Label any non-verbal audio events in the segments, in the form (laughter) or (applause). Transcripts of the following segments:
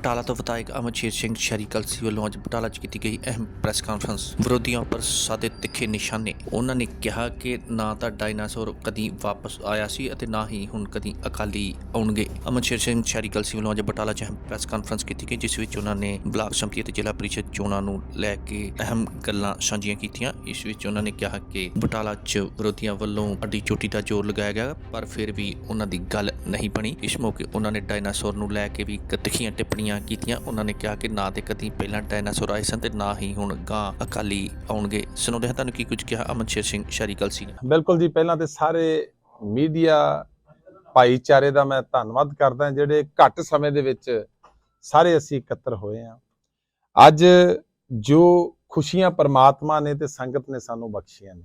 ਬਟਾਲਾ ਤੋਂ ਵਿਧਾਇਕ ਅਮਰਜੀਤ ਸਿੰਘ ਸ਼ਹਿਰੀ ਕਲਸੀ ਵੱਲੋਂ ਅੱਜ ਬਟਾਲਾ 'ਚ ਕੀਤੀ ਗਈ ਅਹਿਮ ਪ੍ਰੈਸ ਕਾਨਫਰੰਸ। ਵਿਰੋਧੀਆਂ ਉੱਪਰ ਸਾਦੇ ਤਿੱਖੇ ਨਿਸ਼ਾਨੇ। ਉਹਨਾਂ ਨੇ ਕਿਹਾ ਕਿ ਨਾ ਤਾਂ ਡਾਇਨਾਸੌਰ ਕਦੀ ਵਾਪਸ ਆਇਆ ਸੀ ਅਤੇ ਨਾ ਹੀ ਹੁਣ ਕਦੀ ਅਕਾਲੀ ਆਉਣਗੇ। ਅਮਰਜੀਤ ਸਿੰਘ ਸ਼ਹਿਰੀ ਕਲਸੀ ਵੱਲੋਂ ਅੱਜ ਬਟਾਲਾ 'ਚ ਅਹਿਮ ਪ੍ਰੈਸ ਕਾਨਫਰੰਸ ਕੀਤੀ ਗਈ, ਜਿਸ ਵਿੱਚ ਉਹਨਾਂ ਨੇ ਬਲਾਕ ਸੰਮਤੀ ਅਤੇ ਜ਼ਿਲ੍ਹਾ ਪ੍ਰੀਸ਼ਦ ਚੋਣਾਂ ਨੂੰ ਲੈ ਕੇ ਅਹਿਮ ਗੱਲਾਂ ਸਾਂਝੀਆਂ ਕੀਤੀਆਂ। ਇਸ ਵਿੱਚ ਉਹਨਾਂ ਨੇ ਕਿਹਾ ਕਿ ਬਟਾਲਾ 'ਚ ਵਿਰੋਧੀਆਂ ਵੱਲੋਂ ਅੱਡੀ ਚੋਟੀ ਦਾ ਜ਼ੋਰ ਲਗਾਇਆ ਗਿਆ, ਪਰ ਫਿਰ ਵੀ ਉਹਨਾਂ ਦੀ ਗੱਲ ਨਹੀਂ ਬਣੀ। ਇਸ ਮੌਕੇ ਉਹਨਾਂ ਨੇ ਡਾਇਨਾਸੌਰ ਨੂੰ ਲੈ ਕੇ ਵੀ ਤਿੱਖੀਆਂ ਟਿੱਪਣੀਆਂ ਕੀਤੀਆਂ। ਉਹਨਾਂ ਨੇ ਕਿਹਾ ਕਿ ਨਾ ਤੇ ਕਦੀ ਪਹਿਲਾਂ ਡਾਇਨਾਸੌਰ ਆਏ ਸਨ ਤੇ ਨਾ ਹੀ ਹੁਣ ਗਾਂ ਅਕਾਲੀ ਆਉਣਗੇ। ਸੁਣਾਉਂਦੇ ਹਾਂ ਤੁਹਾਨੂੰ ਕੀ ਕੁਝ ਕਿਹਾ? ਅਮਨਸ਼ੇਰ ਸਿੰਘ ਸ਼ਾਰੀ ਕਲਸੀ ਬਿਲਕੁਲ ਜੀ, ਪਹਿਲਾਂ ਤੇ ਸਾਰੇ ਮੀਡੀਆ ਭਾਈਚਾਰੇ ਦਾ ਮੈਂ ਧੰਨਵਾਦ ਕਰਦਾ, ਜਿਹੜੇ ਘੱਟ ਸਮੇਂ ਦੇ ਵਿੱਚ ਸਾਰੇ ਅਸੀਂ ਇਕੱਤਰ ਹੋਏ ਆ ਅੱਜ ਜੋ ਖੁਸ਼ੀਆਂ ਪਰਮਾਤਮਾ ਨੇ ਤੇ ਸੰਗਤ ਨੇ ਸਾਨੂੰ ਬਖਸ਼ੀਆਂ ਨੇ,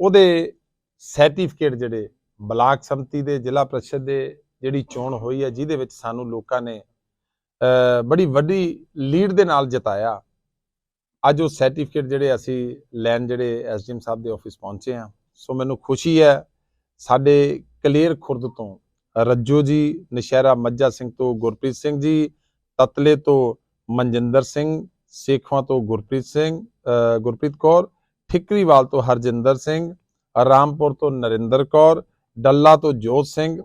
ਉਹਦੇ ਸਰਟੀਫਿਕੇਟ ਜਿਹੜੇ ਬਲਾਕ ਸੰਮਤੀ ਦੇ, ਜ਼ਿਲ੍ਹਾ ਪ੍ਰੀਸ਼ਦ ਦੇ ਜਿਹੜੀ ਚੋਣ ਹੋਈ ਹੈ, ਜਿਹਦੇ ਵਿੱਚ ਸਾਨੂੰ ਲੋਕਾਂ ਨੇ ਬੜੀ ਵੱਡੀ ਲੀਡ ਦੇ ਨਾਲ ਜਿਤਾਇਆ। ਅੱਜ ਉਹ ਸਰਟੀਫਿਕੇਟ ਜਿਹੜੇ ਅਸੀਂ ਲੈਣ ਜਿਹੜੇ ਐਸਡੀਐਮ ਸਾਹਿਬ ਦੇ ਆਫਿਸ ਪਹੁੰਚੇ ਆ ਸੋ ਮੈਨੂੰ ਖੁਸ਼ੀ ਹੈ, ਸਾਡੇ ਕਲੀਅਰ ਖੁਰਦ ਤੋਂ ਰੱਜੋ ਜੀ, ਨਸ਼ਹਿਰਾ ਮੱਜਾ ਸਿੰਘ ਤੋਂ ਗੁਰਪ੍ਰੀਤ ਸਿੰਘ ਜੀ, ਤਤਲੇ ਤੋਂ ਮਨਜਿੰਦਰ ਸਿੰਘ, ਸੇਖਵਾਂ ਤੋਂ ਗੁਰਪ੍ਰੀਤ ਸਿੰਘ ਗੁਰਪ੍ਰੀਤ ਕੌਰ, ਠਿਕਰੀਵਾਲ ਤੋਂ ਹਰਜਿੰਦਰ ਸਿੰਘ, ਰਾਮਪੁਰ ਤੋਂ ਨਰਿੰਦਰ ਕੌਰ, ਡੱਲਾ ਤੋਂ ਜੋਤ ਸਿੰਘ,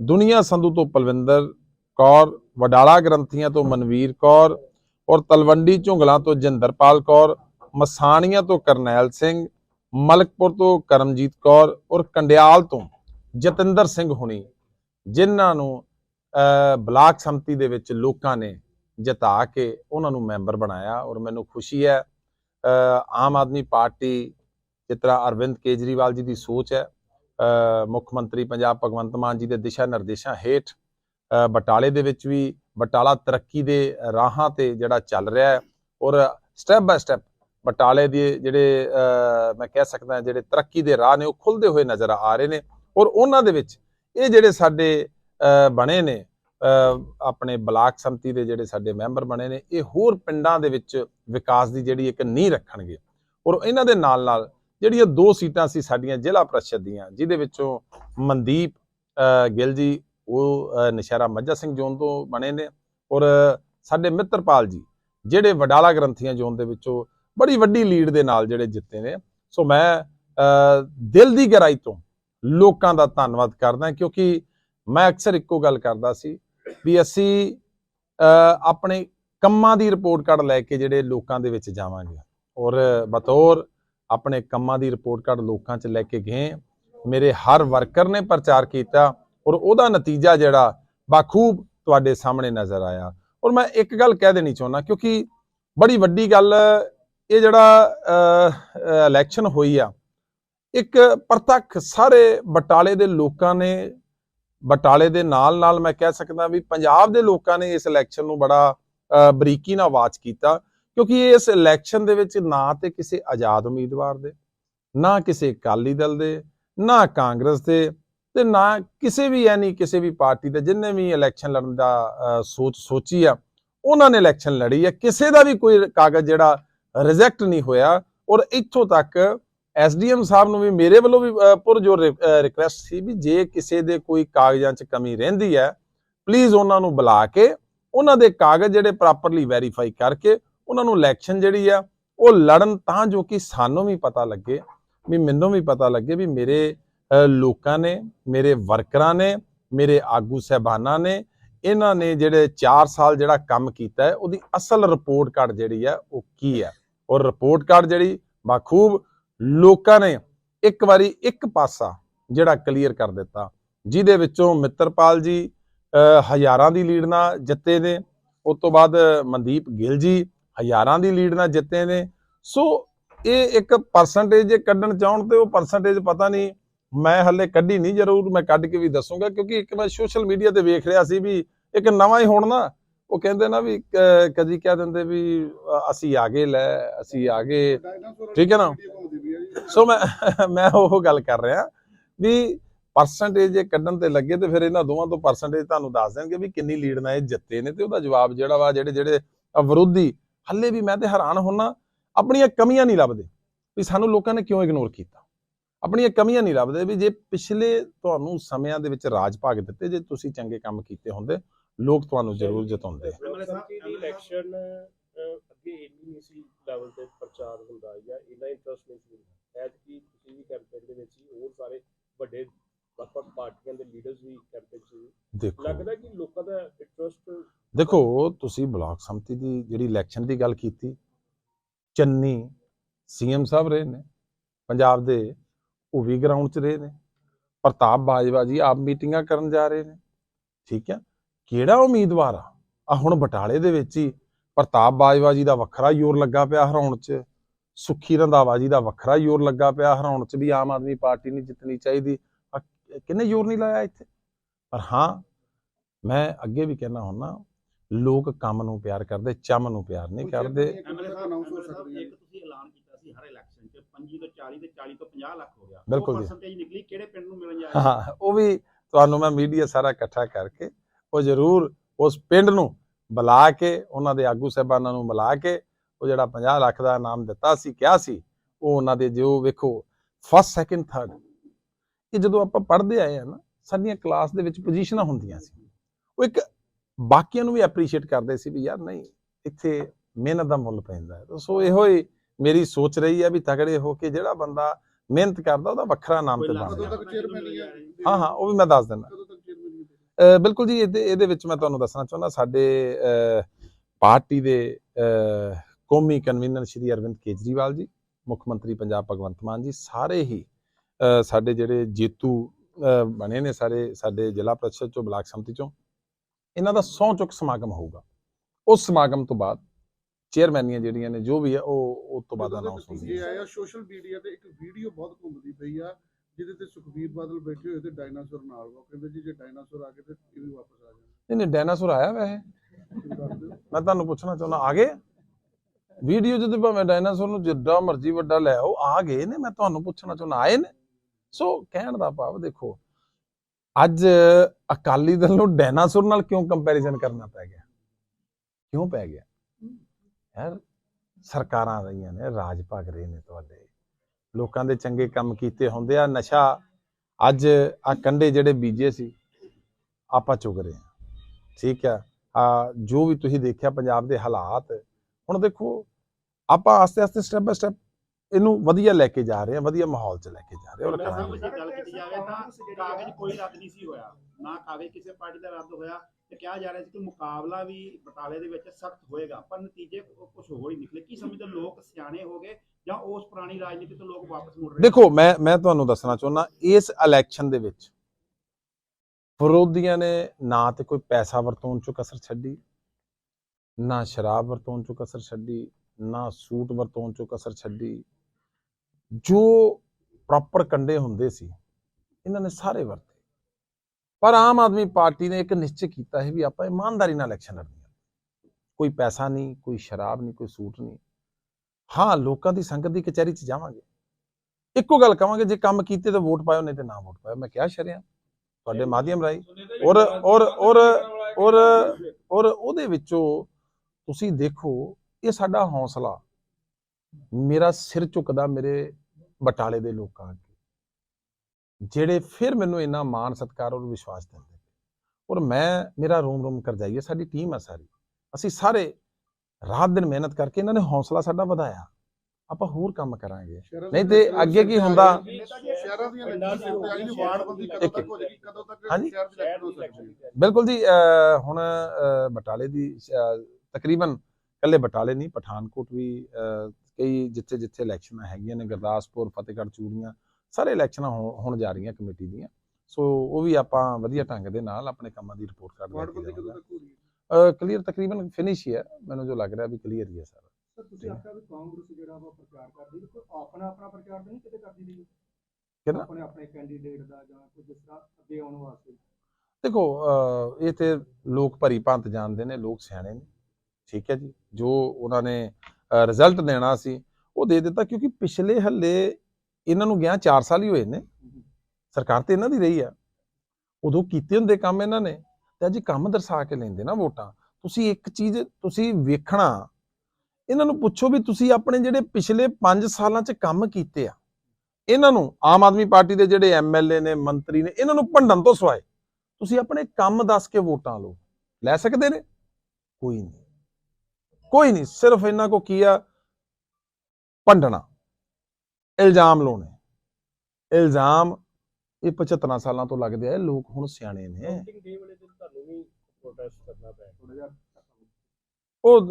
ਦੁਨੀਆ ਸੰਧੂ ਤੋਂ ਪਲਵਿੰਦਰ ਕੌਰ ਵਡਾਲਾ ਗ੍ਰੰਥੀਆਂ ਤੋਂ ਮਨਵੀਰ ਕੌਰ ਔਰ ਤਲਵੰਡੀ ਝੁੰਗਲਾਂ ਤੋਂ ਜਿੰਦਰਪਾਲ ਕੌਰ ਮਸਾਣੀਆਂ ਤੋਂ ਕਰਨੈਲ ਸਿੰਘ ਮਲਕਪੁਰ ਤੋਂ ਕਰਮਜੀਤ ਕੌਰ ਔਰ ਕੰਡਿਆਲ ਤੋਂ ਜਤਿੰਦਰ ਸਿੰਘ ਹੁਣੀ ਜਿਨ੍ਹਾਂ ਨੂੰ ਅਹ, ਬਲਾਕ ਸੰਮਤੀ ਦੇ ਵਿੱਚ ਲੋਕਾਂ ਨੇ ਜਿਤਾ ਕੇ ਉਹਨਾਂ ਨੂੰ ਮੈਂਬਰ ਬਣਾਇਆ ਔਰ ਮੈਨੂੰ ਖੁਸ਼ੀ ਹੈ ਅਹ, ਆਮ ਆਦਮੀ ਪਾਰਟੀ ਜਿਸ ਤਰ੍ਹਾਂ ਅਰਵਿੰਦ ਕੇਜਰੀਵਾਲ ਜੀ ਦੀ ਸੋਚ ਹੈ ਅਹ, ਮੁੱਖ ਮੰਤਰੀ ਪੰਜਾਬ ਭਗਵੰਤ ਮਾਨ ਜੀ ਦੇ ਦਿਸ਼ਾ ਨਿਰਦੇਸ਼ਾਂ ਹੇਠ ਬਟਾਲੇ ਦੇ ਵਿੱਚ ਵੀ ਬਟਾਲਾ ਤਰੱਕੀ ਦੇ ਰਾਹਾਂ ਤੇ ਜਿਹੜਾ ਚੱਲ ਰਿਹਾ ਹੈ ਔਰ ਸਟੈਪ ਬਾय ਸਟੈਪ ਬਟਾਲੇ ਦੇ ਜਿਹੜੇ ਮੈਂ ਕਹਿ ਸਕਦਾ ਜਿਹੜੇ ਤਰੱਕੀ ਦੇ ਰਾਹ ਨੇ ਉਹ ਖੁੱਲਦੇ ਹੋਏ ਨਜ਼ਰ ਆ ਰਹੇ ਨੇ ਔਰ ਉਹਨਾਂ ਦੇ ਵਿੱਚ ਇਹ ਜਿਹੜੇ ਸਾਡੇ ਬਣੇ ਨੇ ਆਪਣੇ ਬਲਾਕ ਸੰਮਤੀ ਦੇ ਜਿਹੜੇ ਸਾਡੇ ਮੈਂਬਰ ਬਣੇ ਨੇ, ਇਹ ਹੋਰ ਪਿੰਡਾਂ ਦੇ ਵਿੱਚ ਵਿਕਾਸ ਦੀ ਜਿਹੜੀ ਇੱਕ ਨੀਂਹ ਰੱਖਣਗੇ ਔਰ ਇਹਨਾਂ ਦੇ ਨਾਲ ਨਾਲ ਜਿਹੜੀਆਂ ਦੋ ਸੀਟਾਂ ਸੀ ਸਾਡੀਆਂ ਜ਼ਿਲ੍ਹਾ ਪ੍ਰੀਸ਼ਦ ਦੀਆਂ, ਜਿਹਦੇ ਵਿੱਚੋਂ ਮਨਦੀਪ ਗਿੱਲ ਜੀ ਉਹ ਨਸ਼ਹਿਰਾ ਮੱਝਾ ਸਿੰਘ ਜ਼ੋਨ ਤੋਂ ਬਣੇ ਨੇ। ਔਰ, ਸਾਡੇ ਮਿੱਤਰਪਾਲ ਜੀ, ਜਿਹੜੇ ਵਡਾਲਾ ਗ੍ਰੰਥੀਆਂ ਜ਼ੋਨ ਦੇ ਵਿੱਚੋਂ ਬੜੀ ਵੱਡੀ ਲੀਡ ਦੇ ਨਾਲ ਜਿਹੜੇ ਜਿੱਤੇ ਨੇ। ਸੋ ਮੈਂ ਦਿਲ ਦੀ ਗਹਿਰਾਈ ਤੋਂ ਲੋਕਾਂ ਦਾ ਧੰਨਵਾਦ ਕਰਦਾ, ਕਿਉਂਕਿ ਮੈਂ ਅਕਸਰ ਇੱਕੋ ਗੱਲ ਕਰਦਾ ਸੀ ਵੀ ਅਸੀਂ ਆਪਣੇ ਕੰਮਾਂ ਦੀ ਰਿਪੋਰਟ ਕਾਰਡ ਲੈ ਕੇ ਜਿਹੜੇ ਲੋਕਾਂ ਦੇ ਵਿੱਚ ਜਾਵਾਂਗੇ। ਔਰ, ਬਤੌਰ ਆਪਣੇ ਕੰਮਾਂ ਦੀ ਰਿਪੋਰਟ ਕਾਰਡ ਲੋਕਾਂ 'ਚ ਲੈ ਕੇ ਗਏ। ਮੇਰੇ ਹਰ ਵਰਕਰ ਨੇ ਪ੍ਰਚਾਰ ਕੀਤਾ। ਔਰ ਉਹਦਾ ਨਤੀਜਾ ਜਿਹੜਾ ਬਾਖੂਬ ਤੁਹਾਡੇ ਸਾਹਮਣੇ ਨਜ਼ਰ ਆਇਆ। ਔਰ ਮੈਂ ਇੱਕ ਗੱਲ ਕਹਿ ਦੇਣੀ ਚਾਹੁੰਦਾ, ਕਿਉਂਕਿ ਬੜੀ ਵੱਡੀ ਗੱਲ, ਇਹ ਜਿਹੜਾ ਇਲੈਕਸ਼ਨ ਹੋਈ ਆ, ਇੱਕ ਪ੍ਰਤੱਖ ਸਾਰੇ ਬਟਾਲੇ ਦੇ ਲੋਕਾਂ ਨੇ, ਬਟਾਲੇ ਦੇ ਨਾਲ ਨਾਲ ਮੈਂ ਕਹਿ ਸਕਦਾ ਵੀ ਪੰਜਾਬ ਦੇ ਲੋਕਾਂ ਨੇ ਇਸ ਇਲੈਕਸ਼ਨ ਨੂੰ ਬੜਾ ਬਰੀਕੀ ਨਾਲ ਵਾਚ ਕੀਤਾ, ਕਿਉਂਕਿ ਇਸ ਇਲੈਕਸ਼ਨ ਦੇ ਵਿੱਚ ਨਾ ਤੇ ਕਿਸੇ ਆਜ਼ਾਦ ਉਮੀਦਵਾਰ ਦੇ, ਨਾ ਕਿਸੇ ਅਕਾਲੀ ਦਲ ਦੇ, ਨਾ ਕਾਂਗਰਸ ਦੇ ਤੇ ਨਾ ਕਿਸੇ ਵੀ ਯਾਨੀ ਕਿਸੇ ਵੀ ਪਾਰਟੀ ਦੇ ਜਿੰਨੇ ਵੀ ਇਲੈਕਸ਼ਨ ਲੜਨ ਦਾ ਸੋਚ, ਸੋਚੀ ਆ, ਉਹਨਾਂ ਨੇ ਇਲੈਕਸ਼ਨ ਲੜੀ ਆ। ਕਿਸੇ ਦਾ ਵੀ ਕੋਈ ਕਾਗਜ਼ ਜਿਹੜਾ ਰਿਜੈਕਟ ਨਹੀਂ ਹੋਇਆ ਔਰ ਇੱਥੋਂ ਤੱਕ ਐਸਡੀਐਮ ਸਾਹਿਬ ਨੂੰ ਵੀ ਮੇਰੇ ਵੱਲੋਂ ਵੀ ਪੁਰਜੋਰ ਰਿਕੁਐਸਟ ਸੀ ਵੀ ਜੇ ਕਿਸੇ ਦੇ ਕੋਈ ਕਾਗਜ਼ਾਂ 'ਚ ਕਮੀ ਰਹਿੰਦੀ ਹੈ ਪਲੀਜ਼ ਉਹਨਾਂ ਨੂੰ ਬੁਲਾ ਕੇ ਉਹਨਾਂ ਦੇ ਕਾਗਜ਼ ਜਿਹੜੇ ਪ੍ਰੋਪਰਲੀ ਵੈਰੀਫਾਈ ਕਰਕੇ ਉਹਨਾਂ ਨੂੰ ਇਲੈਕਸ਼ਨ ਜਿਹੜੀ ਆ, ਉਹ ਲੜਨ ਤਾਂ ਜੋ ਕਿ ਸਾਨੂੰ ਵੀ ਪਤਾ ਲੱਗੇ, ਵੀ ਮੈਨੂੰ ਵੀ ਪਤਾ ਲੱਗੇ ਵੀ ਮੇਰੇ ਲੋਕਾਂ ਨੇ, ਮੇਰੇ ਵਰਕਰਾਂ ਨੇ, ਮੇਰੇ ਆਗੂ ਸਹਿਬਾਨਾਂ ਨੇ, ਇਹਨਾਂ ਨੇ ਜਿਹੜੇ 4 ਸਾਲ ਜਿਹੜਾ ਕੰਮ ਕੀਤਾ ਹੈ, ਉਹਦੀ ਅਸਲ ਰਿਪੋਰਟ ਕਾਰਡ ਜਿਹੜੀ ਹੈ, ਉਹ ਕੀ ਹੈ? ਔਰ ਰਿਪੋਰਟ ਕਾਰਡ ਜਿਹੜੀ ਬਾਖੂਬ ਲੋਕਾਂ ਨੇ ਇੱਕ ਵਾਰੀ ਇੱਕ ਪਾਸਾ ਜਿਹੜਾ ਕਲੀਅਰ ਕਰ ਦਿੱਤਾ। ਜਿਹਦੇ ਵਿੱਚੋਂ ਮਿੱਤਰਪਾਲ ਜੀ ਹਜ਼ਾਰਾਂ ਦੀ ਲੀਡ ਨਾਲ ਜਿੱਤੇ ਨੇ, ਉਸ ਤੋਂ ਬਾਅਦ ਮਨਦੀਪ ਗਿੱਲ ਜੀ ਹਜ਼ਾਰਾਂ ਦੀ ਲੀਡ ਨਾਲ ਜਿੱਤੇ ਨੇ। ਸੋ ਇਹ ਇੱਕ ਪਰਸੈਂਟੇਜ ਜੇ ਕੱਢਣ ਚਾਹਣ ਤੇ ਉਹ ਪਰਸੈਂਟੇਜ ਪਤਾ ਨਹੀਂ ਮੈਂ ਹੱਲੇ ਕੱਢੀ ਨਹੀਂ ਜ਼ਰੂਰ ਮੈਂ ਕੱਢ ਕੇ ਵੀ ਦੱਸੂਗਾ ਕਿਉਂਕਿ ਇੱਕ ਮੈਂ ਸੋਸ਼ਲ ਮੀਡੀਆ ਤੇ ਵੇਖ ਰਿਹਾ ਸੀ ਵੀ ਇੱਕ ਨਵਾਂ ਹੀ ਹੁਣ ਨਾ ਉਹ ਕਹਿੰਦੇ ਨਾ ਵੀ ਕਦੀ ਕਹਿ ਦਿੰਦੇ ਵੀ ਅਸੀਂ ਆਗੇ ਲੈ ਅਸੀਂ ਆਗੇ। ਠੀਕ ਹੈ ਨਾ? ਸੋ ਮੈਂ ਮੈਂ ਉਹ ਗੱਲ ਕਰ ਰਿਹਾ ਵੀ ਪਰਸੈਂਟੇਜ ਜੇ ਕੱਢਣ ਤੇ ਲੱਗੇ ਤੇ ਫਿਰ ਇਹਨਾਂ ਦੋਵਾਂ ਤੋਂ ਪਰਸੈਂਟੇਜ ਤੁਹਾਨੂੰ ਦੱਸ ਦੇਣਗੇ ਵੀ ਕਿੰਨੀ ਲੀਡ ਨਾਲ ਇਹ ਜਿੱਤੇ ਨੇ ਤੇ ਉਹਦਾ ਜਵਾਬ ਜਿਹੜਾ ਵਾ ਜਿਹੜੇ ਜਿਹੜੇ ਵਿਰੋਧੀ ਹੱਲੇ ਵੀ ਮੈਂ ਤੇ ਹੈਰਾਨ ਹੁੰਨਾ ਆਪਣੀਆਂ ਕਮੀਆਂ ਨਹੀਂ ਲੱਭਦੇ ਵੀ ਸਾਨੂੰ ਲੋਕਾਂ ਨੇ ਕਿਉਂ ਇਗਨੋਰ ਕੀਤਾ? ਆਪਣੀਆਂ ਕਮੀਆਂ ਨਹੀਂ ਲੱਭਦੇ ਵੀ ਜੇ ਪਿਛਲੇ ਤੁਹਾਨੂੰ ਸਮਿਆਂ ਦੇ ਵਿੱਚ ਰਾਜ ਭਾਗ ਦਿੱਤੇ ਜੇ ਤੁਸੀਂ ਚੰਗੇ ਕੰਮ ਕੀਤੇ ਹੁੰਦੇ ਲੋਕ ਤੁਹਾਨੂੰ ਜ਼ਰੂਰ ਜਿਤਾਉਂਦੇ। ਆ। ਐਮਐਲਏ ਸਾਹਿਬ ਦੀ ਇਲੈਕਸ਼ਨ ਅੱਗੇ ਇੰਨੀ ਨਹੀਂ ਸੀ ਲੈਵਲ ਤੇ ਪ੍ਰਚਾਰ ਹੁੰਦਾ ਜਾਂ ਇੰਨਾ ਇੰਟਰਸਟ ਨਹੀਂ ਸੀ ਐਤ ਕੀ ਤੁਸੀਂ ਵੀ ਕੈਂਪੇਨ ਦੇ ਵਿੱਚ ਸੀ ਹੋਰ ਸਾਰੇ ਵੱਡੇ ਵੱਖ-ਵੱਖ ਪਾਰਟੀਆਂ ਦੇ ਲੀਡਰਸ ਵੀ ਕੈਂਪੇਨ ਸੀ। ਦੇਖੋ। ਲੱਗਦਾ ਕਿ ਲੋਕਾਂ ਦਾ ਇੰਟਰਸਟ ਦੇਖੋ ਤੁਸੀਂ ਬਲਾਕ ਸੰਮਤੀ ਦੀ ਜਿਹੜੀ ਇਲੈਕਸ਼ਨ ਦੀ ਗੱਲ ਕੀਤੀ ਚੰਨੀ ਸੀਐਮ ਸਾਹਿਬ ਰਹੇ ਨੇ ਪੰਜਾਬ ਦੇ ਉਹ ਵੀ ਗਰਾਊਂਡ 'ਚ ਰਹੇ ਨੇ। ਪ੍ਰਤਾਪ ਬਾਜਵਾ ਜੀ ਆਪ ਮੀਟਿੰਗਾਂ ਕਰਨ ਜਾ ਰਹੇ ਨੇ। ਠੀਕ ਹੈ? ਕਿਹੜਾ ਉਮੀਦਵਾਰ ਆ? ਆ ਹੁਣ ਬਟਾਲੇ ਦੇ ਵਿੱਚ ਹੀ ਪ੍ਰਤਾਪ ਬਾਜਵਾ ਜੀ ਦਾ ਵੱਖਰਾ ਜ਼ੋਰ ਲੱਗਾ ਪਿਆ ਹਰਾਉਣ 'ਚ। ਸੁੱਖੀ ਰੰਧਾਵਾ ਜੀ ਦਾ ਵੱਖਰਾ ਜ਼ੋਰ ਲੱਗਾ ਪਿਆ ਹਰਾਉਣ 'ਚ ਵੀ ਆਮ ਆਦਮੀ ਪਾਰਟੀ ਨਹੀਂ ਜਿੱਤਣੀ ਚਾਹੀਦੀ। ਕਿਹਨੇ ਜ਼ੋਰ ਨਹੀਂ ਲਾਇਆ ਇੱਥੇ? ਪਰ ਹਾਂ ਮੈਂ ਅੱਗੇ ਵੀ ਕਹਿਣਾ ਹੁੰਨਾ ਲੋਕ ਕੰਮ ਨੂੰ ਪਿਆਰ ਕਰਦੇ ਚਮ ਨੂੰ ਪਿਆਰ ਨਹੀਂ ਕਰਦੇ। ਐਮਐਲਏ ਸਾਹਿਬ ਅਨਾਉਂਸ ਹੋ ਸਕਦੀ ਹੈ ਇੱਕ ਤੁਸੀਂ ਐਲਾਨ ਕੀਤਾ ਸੀ ਹਰ ਇਲੈਕਸ਼ਨ 'ਚ 25 ਤੋਂ 40 ਤੇ 40 ਤੋਂ 50 ਲੱਖ ਹੋ ਗਿਆ। ਬਿਲਕੁਲ ਜੀ। ਪਰਸੈਂਟੇਜ ਨਿਕਲੀ ਕਿਹੜੇ ਪਿੰਡ ਨੂੰ ਮਿਲਣ ਜਾ ਰਿਹਾ ਹਾਂ? ਉਹ ਵੀ ਤੁਹਾਨੂੰ ਮੈਂ ਮੀਡੀਆ ਸਾਰਾ ਇਕੱਠਾ ਕਰਕੇ ਉਹ ਜ਼ਰੂਰ ਉਸ ਪਿੰਡ ਨੂੰ ਬੁਲਾ ਕੇ ਉਹਨਾਂ ਦੇ ਆਗੂ ਸਾਹਿਬਾਨਾਂ ਨੂੰ ਮਿਲਾ ਕੇ ਉਹ ਜਿਹੜਾ 50 ਲੱਖ ਦਾ ਇਨਾਮ ਦਿੱਤਾ ਸੀ ਕਿਹਾ ਸੀ ਉਹ ਉਹਨਾਂ ਦੇ ਜੋ ਵੇਖੋ ਫਸਟ ਸੈਕਿੰਡ ਥਰਡ ਇਹ ਜਦੋਂ ਆਪਾਂ ਪੜ੍ਹਦੇ ਆਏ ਆ ਨਾ ਸਾਡੀਆਂ ਕਲਾਸ ਦੇ ਵਿੱਚ ਪੋਜੀਸ਼ਨਾਂ ਹੁੰਦੀਆਂ ਸੀ। ਉਹ ਇੱਕ ਬਾਕੀਆਂ ਨੂੰ ਵੀ ਐਪਰੀਸ਼ੀਏਟ ਕਰਦੇ ਸੀ ਵੀ ਯਾਰ ਨਹੀਂ ਇੱਥੇ ਮਿਹਨਤ ਦਾ ਮੁੱਲ ਪੈਂਦਾ ਹੈ। ਸੋ ਇਹੋ ਹੀ ਮੇਰੀ ਸੋਚ ਰਹੀ ਹੈ ਵੀ ਤਗੜੇ ਹੋ ਕੇ ਜਿਹੜਾ ਬੰਦਾ ਮਿਹਨਤ ਕਰਦਾ ਉਹਦਾ ਵੱਖਰਾ ਨਾਮ ਤੇ ਬਣਦਾ ਹੈ ਹਾਂ ਉਹ ਵੀ ਮੈਂ ਦੱਸ ਦਿੰਦਾ। ਬਿਲਕੁਲ ਜੀ ਇਹਦੇ ਵਿੱਚ ਮੈਂ ਤੁਹਾਨੂੰ ਦੱਸਣਾ ਚਾਹੁੰਦਾ ਸਾਡੇ ਪਾਰਟੀ ਦੇ ਕੌਮੀ ਕਨਵੀਨਰ ਸ਼੍ਰੀ ਅਰਵਿੰਦ ਕੇਜਰੀਵਾਲ ਜੀ ਮੁੱਖ ਮੰਤਰੀ ਪੰਜਾਬ ਭਗਵੰਤ ਮਾਨ ਜੀ ਸਾਰੇ ਹੀ ਸਾਡੇ ਜਿਹੜੇ ਜੇਤੂ ਬਣੇ ਨੇ ਸਾਰੇ ਸਾਡੇ ਜ਼ਿਲ੍ਹਾ ਪ੍ਰੀਸ਼ਦ ਚੋਂ ਬਲਾਕ ਸੰਮਤੀ ਚੋਂ ਇਹਨਾਂ ਦਾ ਸਹੁੰ ਚੁੱਕ ਸਮਾਗਮ ਹੋਊਗਾ। ਉਸ ਸਮਾਗਮ ਤੋਂ ਬਾਅਦ ਚੇਅਰਮੈਨੀਆਂ ਜਿਹੜੀਆਂ ਨੇ ਜੋ ਵੀ ਹੈ ਉਹ ਉਸ ਤੋਂ ਬਾਅਦ ਅਨਾਉਂਸ ਇਹ ਹੋਣਗੀਆਂ ਆਇਆ ਸੋਸ਼ਲ ਮੀਡੀਆ ਤੇ ਇੱਕ ਵੀਡੀਓ ਬਹੁਤ ਘੁੰਮਦੀ ਪਈ ਆ ਜਿਹਦੇ ਤੇ ਸੁਖਬੀਰ ਬਾਦਲ ਬੈਠੇ ਹੋਏ ਤੇ ਡਾਇਨਾਸੌਰ ਨਾਲ ਉਹ ਕਹਿੰਦੇ ਜੀ ਜੇ ਡਾਇਨਾਸੌਰ ਆ ਗਏ ਤੇ ਇਹ ਵੀ ਵਾਪਸ ਆ ਜਾਣ ਨਹੀਂ ਨਹੀਂ ਡਾਇਨਾਸੌਰ ਆਇਆ ਵੈਸੇ। ਮੈਂ ਤੁਹਾਨੂੰ ਪੁੱਛਣਾ ਚਾਹੁੰਦਾ ਆ ਗਏ? ਵੀਡੀਓ ਜਦੋਂ ਭਾਵੇਂ ਡਾਇਨਾਸੌਰ ਨੂੰ ਜਿੱਡਾ ਮਰਜ਼ੀ ਵੱਡਾ ਲੈ ਆਓ ਆ ਗਏ ਨੇ ਮੈਂ ਤੁਹਾਨੂੰ ਪੁੱਛਣਾ ਚਾਹੁੰਦਾ ਆਏ ਨੇ? ਸੋ ਕਹਿਣ ਦਾ ਭਾਵ ਦੇਖੋ ਅੱਜ ਅਕਾਲੀ ਦਲ ਨੂੰ ਡਾਇਨਾਸੌਰ ਨਾਲ ਕਿਉਂ ਕੰਪੈਰੀਜ਼ਨ ਕਰਨਾ ਪੈ ਗਿਆ? ਕਿਉਂ ਪੈ ਗਿਆ? ਯਾਰ ਸਰਕਾਰਾਂ ਰਹੀਆਂ ਨੇ ਰਾਜ ਭਾਗ ਰਹੇ ਨੇ ਤੁਹਾਡੇ। ਲੋਕਾਂ ਦੇ ਚੰਗੇ ਕੰਮ ਕੀਤੇ ਹੁੰਦੇ ਆ ਨਸ਼ਾ ਅੱਜ ਆ ਕੰਡੇ ਜਿਹੜੇ ਬੀਜੇ ਸੀ ਆਪਾਂ ਚੁਗ ਰਹੇ ਹਾਂ। ਠੀਕ ਆ ਆ ਜੋ ਵੀ ਤੁਸੀਂ ਦੇਖਿਆ ਪੰਜਾਬ ਦੇ ਹਾਲਾਤ ਹੁਣ ਦੇਖੋ ਆਪਾਂ ਆਸਤੇ ਆਸਤੇ ਸਟੈਪ ਬਾਈ ਸਟੈਪ ਇਹਨੂੰ ਵਧੀਆ ਲੈ ਕੇ ਜਾ ਰਹੇ ਹਾਂ ਵਧੀਆ ਮਾਹੌਲ 'ਚ ਲੈ ਕੇ ਜਾ ਰਹੇ ਹਾਂ ਔਰ ਮੈਂ ਕਰਾਂਗੇ। ਸਭ ਜੇ ਗੱਲ ਕੀਤੀ ਜਾਵੇ ਤਾਂ ਕਾਗਜ਼ ਕੋਈ ਰੱਦ ਨਹੀਂ ਸੀ ਹੋਇਆ। ਨਾ ਕਾਗਜ਼ ਕਿਸੇ ਪਾਰਟੀ ਦਾ ਰੱਦ ਹੋਇਆ ਤੇ ਕਿਹਾ ਜਾ ਰਿਹਾ ਸੀ ਕਿ ਮੁਕਾਬਲਾ ਵੀ ਬਟਾਲੇ ਦੇ ਵਿੱਚ ਸਖਤ ਹੋਏਗਾ, ਪਰ ਨਤੀਜੇ ਕੁਝ ਹੋਰ ਹੀ ਨਿਕਲੇ। ਕੀ ਸਮਝਦੇ ਲੋਕ ਸਿਆਣੇ ਹੋ ਗਏ ਜਾਂ ਉਸ ਪੁਰਾਣੀ ਰਾਜਨੀਤੀ ਤੋਂ ਲੋਕ ਵਾਪਸ ਮੁੜ ਰਹੇ? ਦੇਖੋ, ਮੈਂ ਮੈਂ ਤੁਹਾਨੂੰ ਦੱਸਣਾ ਚਾਹੁੰਦਾ, ਇਸ ਇਲੈਕਸ਼ਨ ਦੇ ਵਿੱਚ ਵਿਰੋਧੀਆਂ ਨੇ ਨਾ ਤੇ ਕੋਈ ਪੈਸਾ ਵਰਤੋਂ ਚੋਂ ਕਸਰ ਛੱਡੀ, ਨਾ ਸ਼ਰਾਬ ਵਰਤੋਂ ਚੋਂ ਕਸਰ ਛੱਡੀ, ਨਾ ਸੂਟ ਵਰਤੋਂ ਚੋਂ ਕਸਰ ਛੱਡੀ। ਜੋ ਪ੍ਰੋਪਰ ਕੰਡੇ ਹੁੰਦੇ ਸੀ, ਇਹਨਾਂ ਨੇ ਸਾਰੇ ਵਰਤੇ। ਪਰ ਆਮ ਆਦਮੀ ਪਾਰਟੀ ਨੇ ਇੱਕ ਨਿਸ਼ਚੈ ਕੀਤਾ ਹੈ ਵੀ ਆਪਾਂ ਇਮਾਨਦਾਰੀ ਨਾਲ ਇਲੈਕਸ਼ਨ ਲੜਨੀ ਹੈ। ਕੋਈ ਪੈਸਾ ਨਹੀਂ, ਕੋਈ ਸ਼ਰਾਬ ਨਹੀਂ, ਕੋਈ ਸੂਟ ਨਹੀਂ। ਹਾਂ, ਲੋਕਾਂ ਦੀ ਸੰਗਤ ਦੀ ਕਚਹਿਰੀ 'ਚ ਜਾਵਾਂਗੇ। ਇੱਕੋ ਗੱਲ ਕਵਾਂਗੇ, ਜੇ ਕੰਮ ਕੀਤੇ ਤਾਂ ਵੋਟ ਪਾਇਓ, ਨਹੀਂ ਤੇ ਨਾ ਵੋਟ ਪਾਇਓ। ਮੈਂ ਕਿਹਾ ਸ਼ਰਿਆ ਤੁਹਾਡੇ ਮਾਧਿਅਮ ਰਾਹੀਂ। ਔਰ ਔਰ ਔਰ ਔਰ ਔਰ ਉਹਦੇ ਵਿੱਚੋਂ ਤੁਸੀਂ ਦੇਖੋ, ਇਹ ਸਾਡਾ ਹੌਸਲਾ ਮੇਰਾ ਸਿਰ ਝੁਕਦਾ ਮੇਰੇ ਬਟਾਲੇ ਦੇ ਲੋਕਾਂ ਅੱਗੇ। ਜਿਹੜੇ ਫਿਰ ਮੈਨੂੰ ਇੰਨਾ ਮਾਣ ਸਤਿਕਾਰ ਔਰ ਵਿਸ਼ਵਾਸ ਦਿੰਦੇ ਔਰ ਮੈਂ ਮੇਰਾ ਰੋਮ ਰੋਮ ਕਰ ਜਾਈਏ ਸਾਡੀ ਟੀਮ ਆ ਸਾਰੀ। ਅਸੀਂ ਸਾਰੇ ਰਾਤ ਦਿਨ ਮਿਹਨਤ ਕਰਕੇ ਇਹਨਾਂ ਨੇ ਹੌਸਲਾ ਸਾਡਾ ਵਧਾਇਆ। ਆਪਾਂ ਹੋਰ ਕੰਮ ਕਰਾਂਗੇ। ਨਹੀਂ ਤੇ ਅੱਗੇ ਕੀ ਹੁੰਦਾ? ਸ਼ਹਿਰਾਂ ਦੀਆਂ ਇਲੈਕਸ਼ਨ ਤੇ ਆਈ ਵਾਰਡਬੰਦੀ ਕਦੋਂ ਇੱਕ- ਤੱਕ ਹੋ ਜਾਏਗੀ ਕਦੋਂ ਤੱਕ ਹਾਂਜੀ? ਸ਼ਹਿਰ ਦੀ ਇਲੈਕਸ਼ਨ ਹੋ ਸਕਦੀ ਹੈ? ਬਿਲਕੁਲ ਜੀ ਅਹ ਹੁਣ ਬਟਾਲੇ ਦੀ ਤਕਰੀਬਨ ਕੱਲੇ ਬਟਾਲੇ ਨਹੀਂ ਪਠਾਨਕੋਟ ਵੀ ਅਹ ਕਈ ਜਿੱਥੇ ਜਿੱਥੇ ਇਲੈਕਸ਼ਨਾਂ ਹੈਗੀਆਂ ਨੇ ਗੁਰਦਾਸਪੁਰ ਫਤਿਹਗੜ੍ਹ ਚੂੜੀਆਂ ਸਾਰੇ ਇਲੈਕਸ਼ਨਾਂ ਹੋਣ ਜਾ ਰਹੀਆਂ ਕਮੇਟੀ ਦੀਆਂ। ਸੋ ਉਹ ਵੀ ਆਪਾਂ ਵਧੀਆ ਢੰਗ ਦੇ ਨਾਲ ਆਪਣੇ ਕੰਮਾਂ ਦੀ ਰਿਪੋਰਟ ਕਾਰਡ ਲੈ ਵਾਰਡਬੰਦੀ ਕੇ ਕਦੋਂ ਜਾਵਾਂਗੇ। ਤੱਕ ਹੋ ਕਲੀਅਰ ਤਕਰੀਬਨ ਫਿਨਿਸ਼ ਹੀ ਹੈ। ਮੈਨੂੰ ਜੋ ਲੱਗ ਰਿਹਾ ਵੀ ਕਲੀਅਰ ਹੀ ਹੈ ਸਾਰਾ। ਸਰ ਤੁਸੀਂ ਆਖਿਆ ਵੀ ਕਾਂਗਰਸ ਜਿਹੜਾ ਵਾ ਪ੍ਰਚਾਰ ਕਰਦੀ ਕੋਈ ਆਪਣਾ ਆਪਣਾ ਪ੍ਰਚਾਰ ਨਹੀਂ ਕਿਤੇ ਕਰਦੀ ਰਹੀ? ਕਿਹਦਾ? ਆਪਣੇ ਆਪਣੇ ਕੈਂਡੀਡੇਟ ਦਾ ਜਾਂ ਕੋਈ ਜਿਸ ਤਰ੍ਹਾਂ ਅੱਗੇ ਆਉਣ ਵਾਸਤੇ। ਦੇਖੋ ਇਹ ਤੇ ਲੋਕ ਭਰੀ ਭੰਤ ਜਾਣਦੇ ਨੇ ਲੋਕ ਸਿਆਣੇ ਨੇ। ਠੀਕ ਹੈ ਜੀ। ਜੋ ਉਹਨਾਂ ਨੇ ਰਿਜ਼ਲਟ ਦੇਣਾ ਸੀ ਉਹ ਦੇ ਦਿੱਤਾ ਕਿਉਂਕਿ ਪਿਛਲੇ ਹੱਲੇ ਇਹਨਾਂ ਨੂੰ ਗਿਆ 4 ਸਾਲ ਹੀ ਹੋਏ ਨੇ। ਸਰਕਾਰ ਤੇ ਇਹਨਾਂ ਦੀ ਰਹੀ ਆ। ਉਦੋਂ ਕੀਤੇ ਹੁੰਦੇ ਕੰਮ ਇਹਨਾਂ ਨੇ ਤੇ ਅੱਜ ਕੰਮ ਦਰਸਾ ਕੇ ਲੈਂਦੇ ਨਾ ਵੋਟਾਂ। ਤੁਸੀਂ ਇੱਕ ਚੀਜ਼ ਤੁਸੀਂ ਵੇਖਣਾ, ਇਹਨਾਂ ਨੂੰ ਪੁੱਛੋ ਵੀ ਤੁਸੀਂ ਆਪਣੇ ਜਿਹੜੇ ਪਿਛਲੇ 5 ਸਾਲਾਂ 'ਚ ਕੰਮ ਕੀਤੇ ਆ, ਇਹਨਾਂ ਨੂੰ ਆਮ ਆਦਮੀ ਪਾਰਟੀ ਦੇ ਜਿਹੜੇ ਐਮਐਲਏ ਨੇ, ਮੰਤਰੀ ਨੇ, ਇਹਨਾਂ ਨੂੰ ਭੰਡਣ ਤੋਂ ਸਵਾਏ। ਤੁਸੀਂ ਆਪਣੇ ਕੰਮ ਦੱਸ ਕੇ ਵੋਟਾਂ ਲਓ। ਲੈ ਸਕਦੇ ਨੇ? ਕੋਈ ਨਹੀਂ। ਕੋਈ ਨਹੀਂ, ਸਿਰਫ ਇਹਨਾਂ ਕੋ ਕੀ ਆ? ਭੰਡਣਾ। ਇਲਜ਼ਾਮ ਲਾਉਣੇ। ਇਲਜ਼ਾਮ ਇਹ 75 ਸਾਲਾਂ ਤੋਂ ਲੱਗਦੇ ਆ ਇਹ ਲੋਕ ਹੁਣ ਸਿਆਣੇ ਨੇ। ਉਹ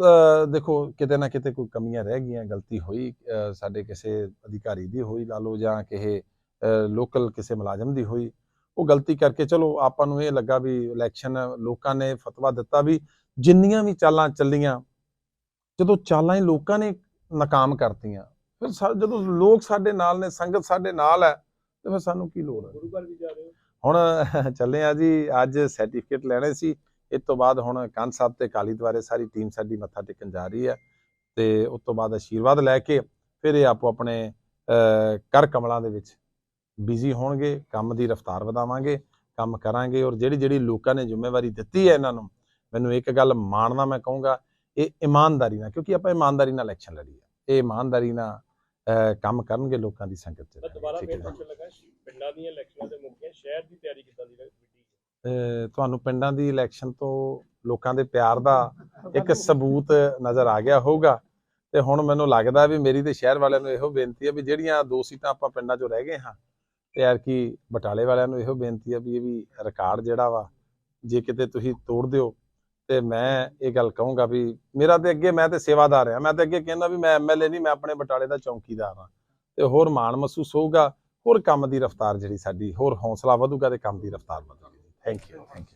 ਦੇਖੋ ਕਿਤੇ ਨਾ ਕਿਤੇ ਕੋਈ ਕਮੀਆਂ ਰਹਿ ਗਈਆਂ ਗਲਤੀ ਹੋਈ ਸਾਡੇ ਕਿਸੇ ਅਧਿਕਾਰੀ ਦੀ ਹੋਈ ਲਾ ਲਓ ਜਾਂ ਕਿਸੇ ਲੋਕਲ ਕਿਸੇ ਮੁਲਾਜ਼ਮ ਦੀ ਹੋਈ। ਉਹ ਗਲਤੀ ਕਰਕੇ ਚਲੋ ਆਪਾਂ ਨੂੰ ਇਹ ਲੱਗਾ ਵੀ ਇਲੈਕਸ਼ਨ ਲੋਕਾਂ ਨੇ ਫਤਵਾ ਦਿੱਤਾ ਵੀ ਜਿੰਨੀਆਂ ਵੀ ਚਾਲਾਂ ਚੱਲੀਆਂ ਜਦੋਂ ਚਾਲਾਂ ਹੀ ਲੋਕਾਂ ਨੇ ਨਾਕਾਮ ਕਰਤੀਆਂ ਫਿਰ ਜਦੋਂ ਲੋਕ ਸਾਡੇ ਨਾਲ ਨੇ ਸੰਗਤ ਸਾਡੇ ਨਾਲ ਹੈ ਤੇ ਫਿਰ ਸਾਨੂੰ ਕੀ ਲੋੜ ਹੈ? ਗੁਰੂ ਘਰ ਵੀ ਜਾ ਰਹੇ ਹੋ? ਹੁਣ (laughs) ਚੱਲੇ ਆ ਜੀ ਅੱਜ ਸਰਟੀਫਿਕੇਟ ਲੈਣੇ ਸੀ। ਇਸ ਤੋਂ ਬਾਅਦ ਹੁਣ ਕੰਨ ਸਾਹਿਬ ਤੇ ਕਾਲੀ ਦੁਆਰੇ ਸਾਰੀ ਟੀਮ ਸਾਡੀ ਮੱਥਾ ਟੇਕਣ ਜਾ ਰਹੀ ਹੈ ਤੇ ਉਸ ਤੋਂ ਬਾਅਦ ਆਸ਼ੀਰਵਾਦ ਲੈ ਕੇ ਫਿਰ ਇਹ ਆਪੋ ਆਪਣੇ ਕਰ ਕਮਲਾਂ ਦੇ ਵਿੱਚ ਬਿਜ਼ੀ ਹੋਣਗੇ ਕੰਮ ਦੀ ਰਫ਼ਤਾਰ ਵਧਾਵਾਂਗੇ ਕੰਮ ਕਰਾਂਗੇ ਔਰ ਜਿਹੜੀ ਜਿਹੜੀ ਲੋਕਾਂ ਨੇ ਜ਼ਿੰਮੇਵਾਰੀ ਦਿੱਤੀ ਹੈ ਇਹਨਾਂ ਨੂੰ ਮੈਨੂੰ ਇੱਕ ਗੱਲ ਮਾਣਨਾ ਮੈਂ ਕਹੂੰਗਾ ਇਹ ਇਮਾਨਦਾਰੀ ਨਾਲ ਕਿਉਂਕਿ ਆਪਾਂ ਇਮਾਨਦਾਰੀ ਨਾਲ ਇਲੈਕਸ਼ਨ ਲੜੀ ਹੈ। ਇਹ ਇਮਾਨਦਾਰੀ ਨਾਲ ਕੰਮ ਕਰਨਗੇ ਲੋਕਾਂ ਦੀ ਸੰਗਤ ਚ। ਦੁਬਾਰਾ ਫੇਰ। ਪੁੱਛਣ ਲੱਗਾ ਪਿੰਡਾਂ ਦੀਆਂ ਇਲੈਕਸ਼ਨਾਂ ਦੇ ਮੁੱਕੀਆਂ ਸ਼ਹਿਰ ਦੀ ਤਿਆਰੀ ਕਿੱਦਾਂ ਦੀ ਤੁਹਾਨੂੰ ਪਿੰਡਾਂ ਦੀ ਇਲੈਕਸ਼ਨ ਤੋਂ ਲੋਕਾਂ ਦੇ ਪਿਆਰ ਦਾ ਇੱਕ ਸਬੂਤ ਨਜ਼ਰ ਆ ਗਿਆ ਹੋਊਗਾ। ਤੇ ਹੁਣ ਮੈਨੂੰ ਲੱਗਦਾ ਵੀ ਮੇਰੀ ਤੇ ਸ਼ਹਿਰ ਵਾਲਿਆਂ ਨੂੰ ਇਹੋ ਬੇਨਤੀ ਹੈ ਵੀ ਜਿਹੜੀਆਂ ਦੋ ਸੀਟਾਂ ਆਪਾਂ ਪਿੰਡਾਂ 'ਚੋਂ ਰਹਿ ਗਏ ਹਾਂ ਤੇ ਯਾਰ ਕੀ ਬਟਾਲੇ ਵਾਲਿਆਂ ਨੂੰ ਇਹੋ ਬੇਨਤੀ ਹੈ ਵੀ ਇਹ ਵੀ ਰਿਕਾਰਡ ਜਿਹੜਾ ਵਾ ਜੇ ਕਿਤੇ ਤੁਸੀਂ ਤੋੜ ਦਿਓ ਤੇ ਮੈਂ ਇਹ ਗੱਲ ਕਹੂੰਗਾ ਵੀ ਮੇਰਾ ਤੇ ਅੱਗੇ ਮੈਂ ਤੇ ਸੇਵਾਦਾਰ ਆ ਮੈਂ ਤੇ ਅੱਗੇ ਕਹਿੰਦਾ ਵੀ ਮੈਂ ਐਮਐਲਏ ਨਹੀਂ, ਮੈਂ ਆਪਣੇ ਬਟਾਲੇ ਦਾ ਚੌਕੀਦਾਰ ਹਾਂ। ਤੇ ਹੋਰ ਮਾਣ ਮਹਿਸੂਸ ਹੋਊਗਾ, ਹੋਰ ਕੰਮ ਦੀ ਰਫ਼ਤਾਰ ਜਿਹੜੀ ਸਾਡੀ, ਹੋਰ ਹੌਸਲਾ ਵਧੂਗਾ ਤੇ ਕੰਮ ਦੀ ਰਫ਼ਤਾਰ ਵਧੂਗੀ। Thank you thank you